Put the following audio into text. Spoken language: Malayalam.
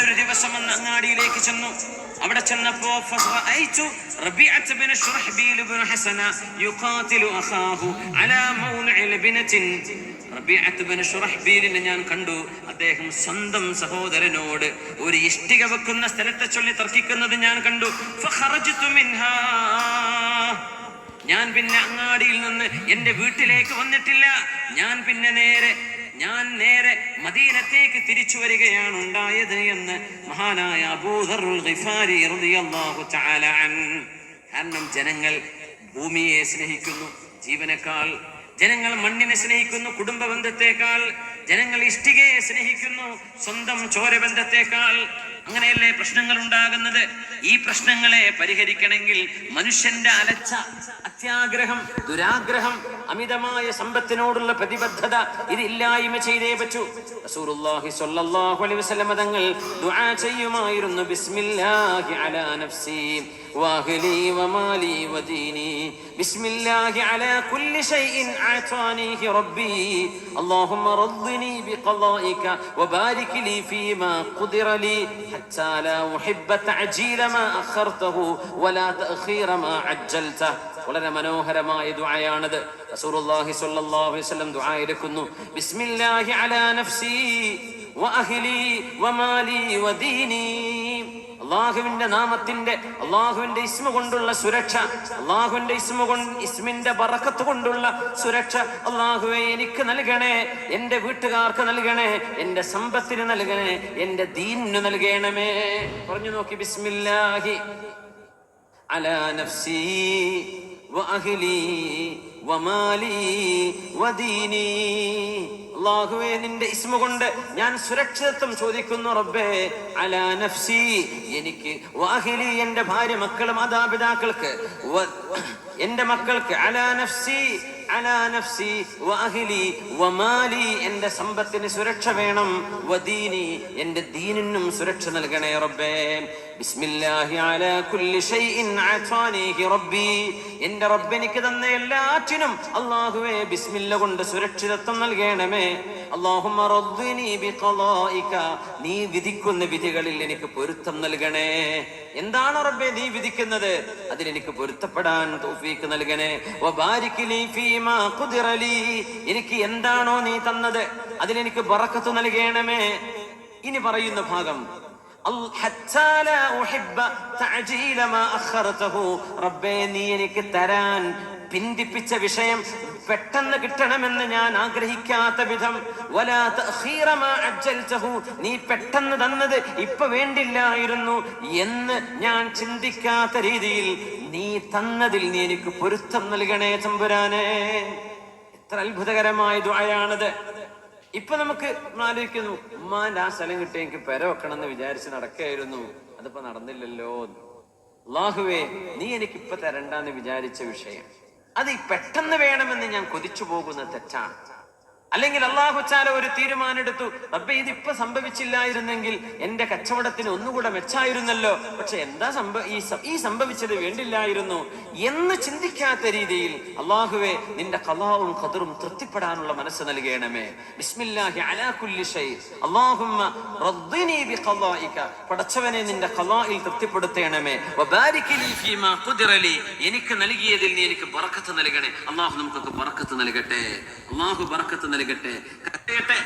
ഒരു ദിവസം അന്ന് അങ്ങാടിയിലേക്ക് ചെന്നു. അവിടെ ചെന്നപ്പോ ഞാൻ കണ്ടു. അദ്ദേഹം സ്വന്തം സഹോദരനോട് ഒരു ഇഷ്ടിക വെക്കുന്ന സ്ഥലത്തെ ചൊല്ലി തർക്കിക്കുന്നത് ഞാൻ കണ്ടു. ഞാൻ പിന്നെ അങ്ങാടിയിൽ നിന്ന് എന്റെ വീട്ടിലേക്ക് വന്നിട്ടില്ല. ഞാൻ പിന്നെ നേരെ ഞാൻ നേരെ മദീനത്തേക്ക് തിരിച്ചു വരികയാണ് ഉണ്ടായത് എന്ന് മഹാനായ ഗിഫാരി റളിയല്ലാഹു തആല അൻ കാരണം ജനങ്ങൾ ഭൂമിയെ സ്നേഹിക്കുന്നു ജീവനേക്കാൾ. ജനങ്ങൾ മണ്ണിനെ സ്നേഹിക്കുന്നു കുടുംബ ബന്ധത്തെക്കാൾ ജനങ്ങൾ ഇഷ്ടികയെ സ്നേഹിക്കുന്നു സ്വന്തം ചോരബന്ധത്തെക്കാൾ. അങ്ങനെയല്ലേ പ്രശ്നങ്ങൾ ഉണ്ടാകുന്നത്? ഈ പ്രശ്നങ്ങളെ പരിഹരിക്കണമെങ്കിൽ മനുഷ്യന്റെ അലച്ച അത്യാഗ്രഹം ദുരാഗ്രഹം അമിതമായ സമ്പത്തിനോടുള്ള പ്രതിബദ്ധത ഇത് ഇല്ലായ്മ ചെയ്തേ പറ്റൂ. റസൂലുള്ളാഹി സ്വല്ലല്ലാഹു അലൈഹി വസല്ലം തങ്ങൾ ദുആ ചെയ്യുമായിരുന്നു. ബിസ്മില്ലാഹി അലാ നഫ്സി വാഹ്ലി വമാലി വദീനി. ബിസ്മില്ലാഹി അലാ കുല്ലി ഷൈഇൻ ആതാനിഹി റബ്ബി. അല്ലാഹുമ്മ റദ്ദിനി ബിഖളാഇക വബാരിക് ലി ഫീമാ ഖുദിറ ലി ഹത്താ ലാ ഉഹിബ്ബ തഅജീല മാ അഖർതഹു വലാ തഅഖീറ മാ അജ്ജൽതഹു വളരെ മനോഹരമായ ദുആയാണത്. റസൂലുള്ളാഹി സ്വല്ലല്ലാഹു അലൈഹി വസല്ലം ദുആ എടുക്കുന്നു. ബിസ്മില്ലാഹി അലാ നഫ്സി വഅഹ്ലി വമാലി വദീനി അള്ളാഹുവിന്റെ നാമത്തിന്റെ അള്ളാഹുവിന്റെ ഇസ്മ കൊണ്ടുള്ള സുരക്ഷ അള്ളാഹുവിന്റെ ഇസ്മ കൊണ്ട് ഇസ്മിന്റെ ബറക്കത്ത് കൊണ്ടുള്ള സുരക്ഷ അള്ളാഹുവെ എനിക്ക് നൽകണേ എന്റെ വീട്ടുകാർക്ക് നൽകണേ എന്റെ സമ്പത്തിന് നൽകണേ എന്റെ ദീനിന് നൽകണമേ. പറഞ്ഞു നോക്കി ബിസ്മില്ലാഹി അലാ നഫ്സി. വഅഹ്ലി വമാലി വദീനി. അള്ളാഹുവേ നിന്റെ ഇസ്മ കൊണ്ട് ഞാൻ സുരക്ഷിതത്വം ചോദിക്കുന്നു റബ്ബേ. അലാ നഫ്സി എനിക്ക് വാഹിലി എന്റെ ഭാര്യ മക്കൾ മാതാപിതാക്കൾക്ക് എന്റെ മക്കൾക്ക് അലാ നഫ്സി അലാ നഫ്സി വഅഹ്ലി വമാലി എന്റെ സമ്പത്തിന് സുരക്ഷ വേണം. വദീനി എന്റെ ദീനിനും സുരക്ഷ നൽകണേ റബ്ബേ. ബിസ്മില്ലാഹി അലാ കുല്ലി ഷൈഇൻ അതാനിഹി റബ്ബി. എന്റെ റബ്ബ് എനിക്ക് തന്ന എല്ലാറ്റിനും അല്ലാഹുവേ ബിസ്മില്ല കൊണ്ട് സുരക്ഷിതത്വം നൽകണമേ. നീ വിധിക്കുന്ന വിധികളിൽ എനിക്ക് പൊരുത്തം നൽകണേ. എന്താണ് റബ്ബെ നീ വിധിക്കുന്നത്? അതിലെനിക്ക് പൊരുത്തപ്പെടാൻ തോഫീക്ക് നൽകണേ. എനിക്ക് എന്താണോ നീ തന്നത് അതിലെനിക്ക് ബറക്കത്ത് നൽകണമേ. ഇനി പറയുന്ന ഭാഗം. റബ്ബേ നീ എനിക്ക് തരാൻ പിന്തിപ്പിച്ച വിഷയം പെട്ടെന്ന് കിട്ടണമെന്ന് ഞാൻ ആഗ്രഹിക്കാത്ത വിധം. നീ പെട്ടെന്ന് തന്നത് ഇപ്പൊ വേണ്ടില്ലായിരുന്നു എന്ന് ഞാൻ ചിന്തിക്കാത്ത രീതിയിൽ നീ തന്നതിൽ നീ എനിക്ക് പൊരുത്തം നൽകണേ തമ്പുരാനെ എത്ര അത്ഭുതകരമായ ദ്വായാണത് ഇപ്പൊ നമുക്ക് ആലോചിക്കുന്നു ഉമ്മാന്റെ ആ സ്ഥലം കിട്ടി എനിക്ക് പെര വെക്കണം എന്ന് വിചാരിച്ച് നടക്കായിരുന്നു അതിപ്പോ നടന്നില്ലല്ലോ അള്ളാഹുവേ നീ എനിക്ക് ഇപ്പൊ തരണ്ടെന്ന് വിചാരിച്ച വിഷയം. അത് പെട്ടെന്ന് വേണമെന്ന് ഞാൻ കൊതിച്ചു പോകുന്ന തെറ്റാണ് അല്ലെങ്കിൽ അള്ളാഹു ചാല ഒരു തീരുമാനമെടുത്തു. റബ്ബെ ഇതിപ്പോ സംഭവിച്ചില്ലായിരുന്നെങ്കിൽ എന്റെ കച്ചവടത്തിന് ഒന്നുകൂടെ മെച്ചായിരുന്നല്ലോ. പക്ഷെ എന്താ സംഭവ ഈ സംഭവിച്ചത് വേണ്ടില്ലായിരുന്നു എന്ന് ചിന്തിക്കാത്ത രീതിയിൽ അള്ളാഹുവെ നിന്റെ കലാവും ഖദറും തൃപ്തിപ്പെടാനുള്ള മനസ്സ് നൽകണമേ. ബിസ്മില്ലാഹി അലാ കുല്ലി ഷൈ. അല്ലാഹുമ്മ റദ്ദിനി ബിഖളായിക പടച്ചവനെ നിന്റെ ഖലായിൽ തൃപ്തിപ്പെടുത്തേണമേ. വബാരിക് ലീ ഫീമാ ഖുദിറ ലീ. എനിക്ക് നൽകിയതിൽ നീ എനിക്ക് നൽകണേ. അള്ളാഹു നമുക്കൊക്കെ നൽകട്ടെ. അള്ളാഹു ബറക്കത്ത് നൽകട്ടെ കരയട്ടെ.